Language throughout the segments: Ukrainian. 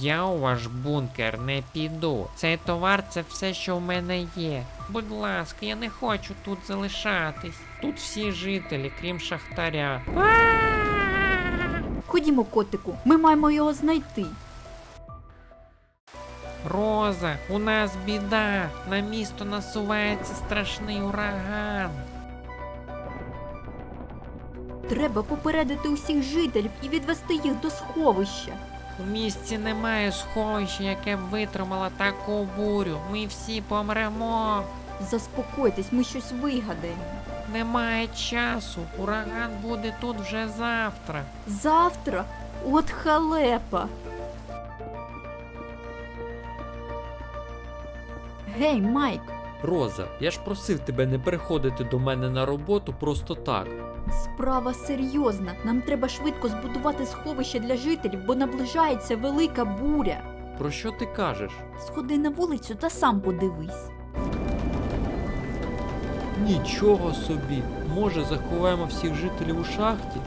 Я у ваш бункер не піду. Цей товар це все, що в мене є. Будь ласка, я не хочу тут залишатись. Тут всі жителі, крім шахтаря. Ходімо, котику, ми маємо його знайти. Роза, у нас біда. На місто насувається страшний ураган. Треба попередити усіх жителів і відвести їх до сховища. У місті немає сховища, яке б витримало таку бурю. Ми всі помремо. Заспокойтесь, ми щось вигадаємо. Немає часу. Ураган буде тут вже завтра. Завтра от халепа. Гей, Майк, Роза, я ж просив тебе не приходити до мене на роботу просто так. Справа серйозна. Нам треба швидко збудувати сховище для жителів, бо наближається велика буря. Про що ти кажеш? Сходи на вулицю та сам подивись. Нічого собі. Може, заховаємо всіх жителів у шахті?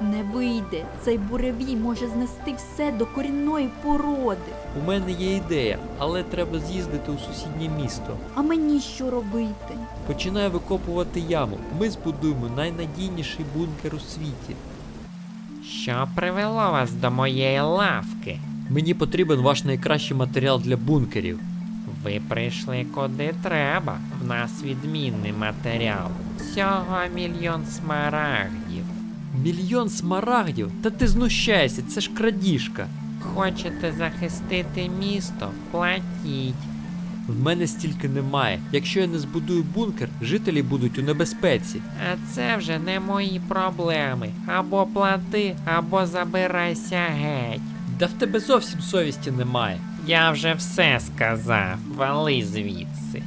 Не вийде. Цей буревій може знести все до корінної породи. У мене є ідея, але треба з'їздити у сусіднє місто. А мені що робити? Починаю викопувати яму. Ми збудуємо найнадійніший бункер у світі. Що привело вас до моєї лавки? Мені потрібен ваш найкращий матеріал для бункерів. Ви прийшли куди треба. В нас відмінний матеріал. Всього мільйон смарагдів. Мільйон смарагдів? Та ти знущаєшся, це ж крадіжка. Хочете захистити місто? Платіть. В мене стільки немає. Якщо я не збудую бункер, жителі будуть у небезпеці. А це вже не мої проблеми. Або плати, або забирайся геть. Да в тебе зовсім совісті немає. Я вже все сказав. Вали звідси.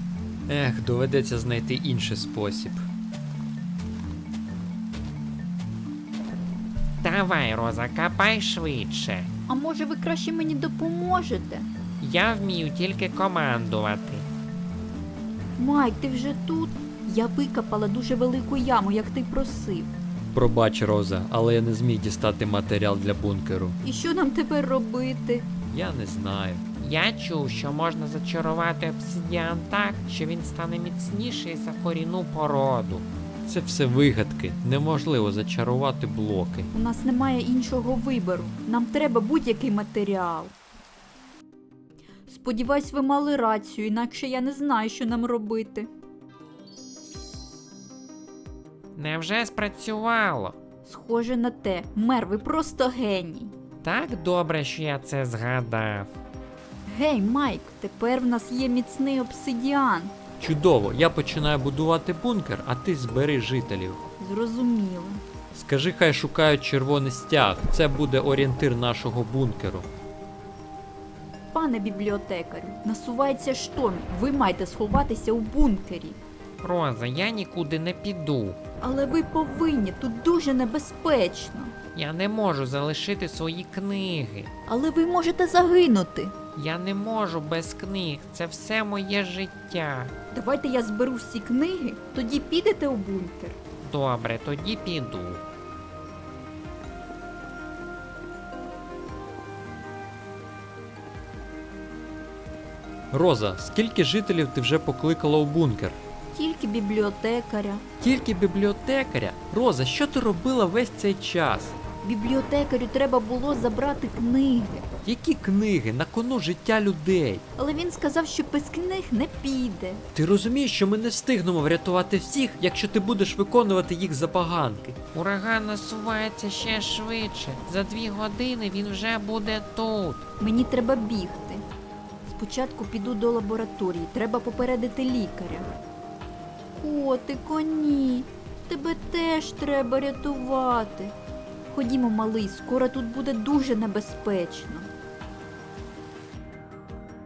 Ех, доведеться знайти інший спосіб. Давай, Роза, копай швидше. А може ви краще мені допоможете? Я вмію тільки командувати. Майк, ти вже тут? Я викопала дуже велику яму, як ти просив. Пробач, Роза, але я не зміг дістати матеріал для бункеру. І що нам тепер робити? Я не знаю. Я чув, що можна зачарувати обсидіан так, що він стане міцніший за корінну породу. Це все вигадки. Неможливо зачарувати блоки. У нас немає іншого вибору. Нам треба будь-який матеріал. Сподіваюсь, ви мали рацію, інакше я не знаю, що нам робити. Невже спрацювало? Схоже на те, мер, ви просто геній. Так добре, що я це згадав. Гей, Майк, тепер в нас є міцний обсидіан. Чудово, я починаю будувати бункер, а ти збери жителів. Зрозуміло. Скажи, хай шукають червоний стяг. Це буде орієнтир нашого бункеру. Пане бібліотекарю, насувається шторм. Ви маєте сховатися у бункері. Роза, я нікуди не піду. Але ви повинні, тут дуже небезпечно. Я не можу залишити свої книги. Але ви можете загинути. Я не можу без книг. Це все моє життя. Давайте я зберу всі книги, тоді підете у бункер. Добре, тоді піду. Роза, скільки жителів ти вже покликала у бункер? Тільки бібліотекаря. Тільки бібліотекаря. Роза, що ти робила весь цей час? Бібліотекарю треба було забрати книги. Які книги на кону життя людей? Але він сказав, що без книг не піде. Ти розумієш, що ми не встигнемо врятувати всіх, якщо ти будеш виконувати їх забаганки. Ураган насувається ще швидше. За дві години він вже буде тут. Мені треба бігти. Спочатку піду до лабораторії, треба попередити лікаря. Котико, ні. Тебе теж треба рятувати. Ходімо, малий, скоро тут буде дуже небезпечно.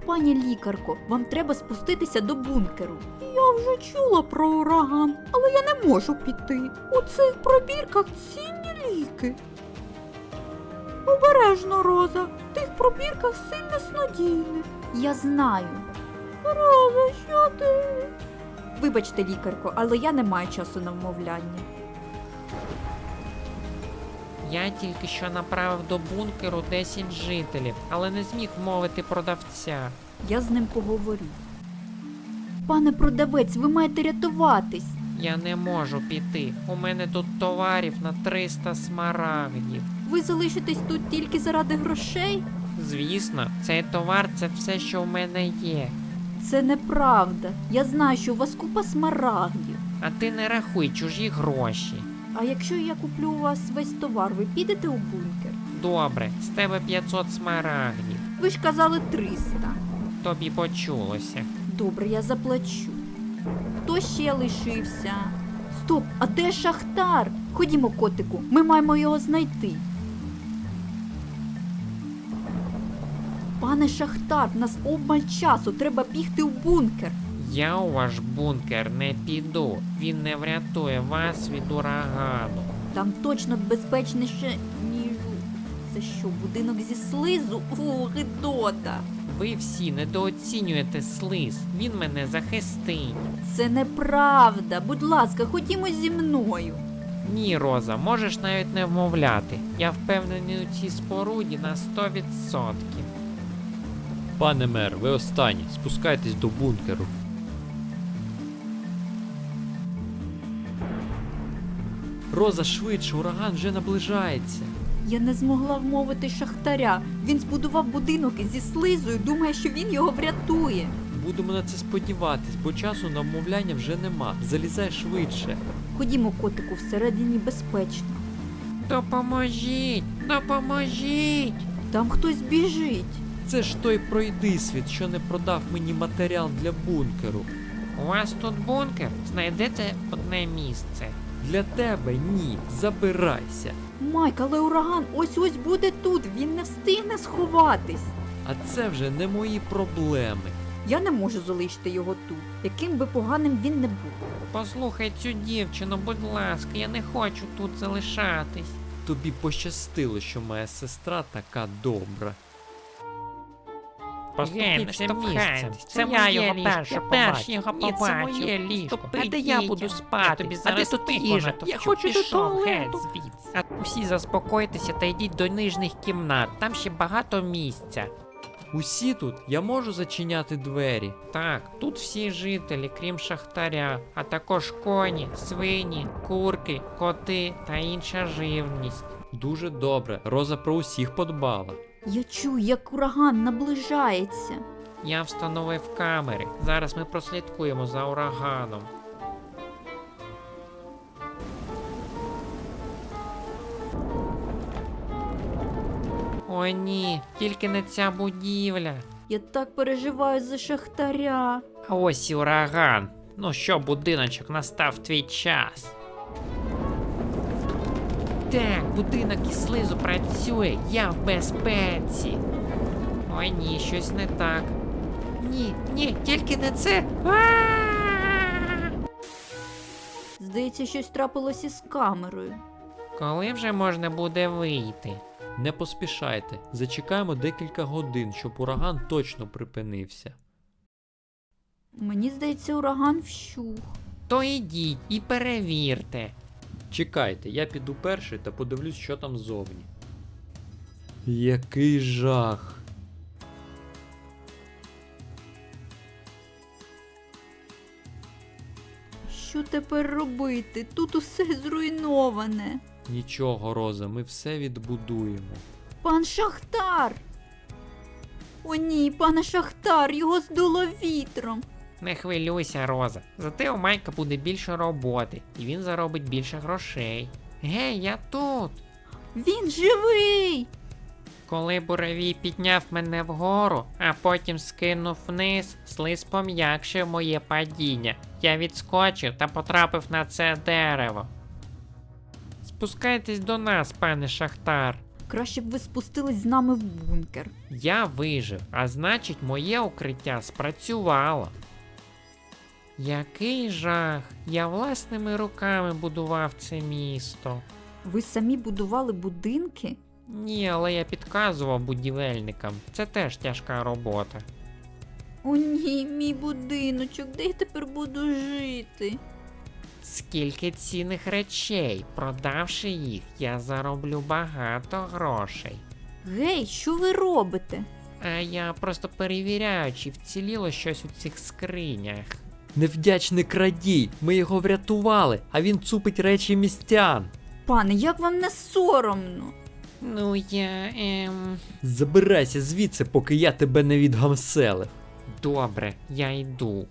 Пані лікарко, вам треба спуститися до бункеру. Я вже чула про ураган, але я не можу піти. У цих пробірках цінні ліки. Обережно, Роза. В тих пробірках сильне снодійне. Я знаю. Роза, що ти? Вибачте, лікарко, але я не маю часу на вмовляння. Я тільки що направив до бункеру 10 жителів, але не зміг вмовити продавця. Я з ним поговорю. Пане продавець, ви маєте рятуватись. Я не можу піти. У мене тут товарів на 300 смарагдів. Ви залишитесь тут тільки заради грошей? Звісно, цей товар це все, що в мене є. Це неправда. Я знаю, що у вас купа смарагдів. А ти не рахуй чужі гроші. А якщо я куплю у вас весь товар, ви підете у бункер? Добре, з тебе 500 смарагдів. Ви ж казали 300. Тобі почулося. Добре, я заплачу. Хто ще лишився? Стоп, а де Шахтар? Ходімо, котику, ми маємо його знайти. Пане Шахтар, в нас обмаль часу, треба бігти у бункер. Я у ваш бункер не піду. Він не врятує вас від урагану. Там точно безпечніше, ніж. Це що, будинок зі слизу? Фу, гидота. Ви всі недооцінюєте слиз. Він мене захистить. Це неправда. Будь ласка, ходімо зі мною. Ні, Роза, можеш навіть не вмовляти. Я впевнений у цій споруді на 100%. Пане мер, ви останні. Спускайтесь до бункеру. Роза, швидше, ураган вже наближається. Я не змогла вмовити шахтаря. Він збудував будинок зі слизою, думає, що він його врятує. Будемо на це сподіватись, бо часу на вмовляння вже нема. Залізай швидше. Ходімо, котику, всередині безпечно. Допоможіть! Допоможіть! Там хтось біжить. Це ж той пройдисвіт, що не продав мені матеріал для бункеру. У вас тут бункер? Знайдете одне місце. Для тебе ні. Забирайся. Майк, але ураган ось ось буде тут. Він не встигне сховатись. А це вже не мої проблеми. Я не можу залишити його тут, яким би поганим він не був. Послухай цю дівчину, будь ласка, я не хочу тут залишатись. Тобі пощастило, що моя сестра така добра. Поступіть цим місцем. Це я його перше перш його побачив. Це моє ліжко. А де я буду спати? Тобі зараз а де тут їжа? Я хочу до туалету. А усі заспокойтеся та йдіть до нижніх кімнат. Там ще багато місця. Усі тут я можу зачиняти двері. Так, тут всі жителі, крім шахтаря, а також коні, свині, курки, коти та інша живність. Дуже добре. Роза про усіх подбала. Я чую, як ураган наближається. Я встановив камери. Зараз ми прослідкуємо за ураганом. О ні, тільки не ця будівля. Я так переживаю за шахтаря. А ось і ураган. Ну що, будиночок, настав твій час. Так, будинок із слизу працює, я в безпеці. Ой ні, щось не так. Ні, ні, тільки не це. А! Здається, щось трапилось із камерою. Коли вже можна буде вийти? Не поспішайте. Зачекаємо декілька годин, щоб ураган точно припинився. Мені здається, ураган вщух. То йдіть і перевірте. Чекайте, я піду перший та подивлюсь, що там ззовні. Який жах. Що тепер робити? Тут усе зруйноване. Нічого, Роза, ми все відбудуємо. Пан Шахтар. О ні, пане Шахтар, його здуло вітром. Не хвилюйся, Роза. Зате у Майка буде більше роботи, і він заробить більше грошей. Гей, я тут. Він живий. Коли буравій підняв мене вгору, а потім скинув вниз, слиз пом'якшив моє падіння. Я відскочив та потрапив на це дерево. Спускайтесь до нас, пане Шахтар. Краще б ви спустились з нами в бункер. Я вижив, а значить, моє укриття спрацювало. Який жах! Я власними руками будував це місто. Ви самі будували будинки? Ні, але я підказував будівельникам. Це теж тяжка робота. О ні, мій будиночок, де я тепер буду жити? Скільки цінних речей. Продавши їх, я зароблю багато грошей. Гей, що ви робите? А я просто перевіряю, чи вціліло щось у цих скринях. Невдячний крадій, ми його врятували, а він цупить речі містян. Пане, як вам не соромно? Ну я ем. Забирайся звідси, поки я тебе не відгамселив. Добре, я йду.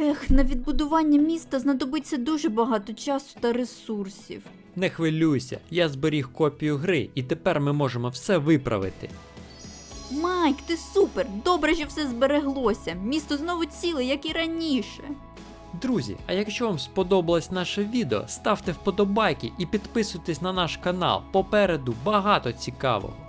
Ех, на відбудування міста знадобиться дуже багато часу та ресурсів. Не хвилюйся, я зберіг копію гри, і тепер ми можемо все виправити. Майк, ти супер! Добре, що все збереглося. Місто знову ціле, як і раніше. Друзі, а якщо вам сподобалось наше відео, ставте вподобайки і підписуйтесь на наш канал. Попереду багато цікавого.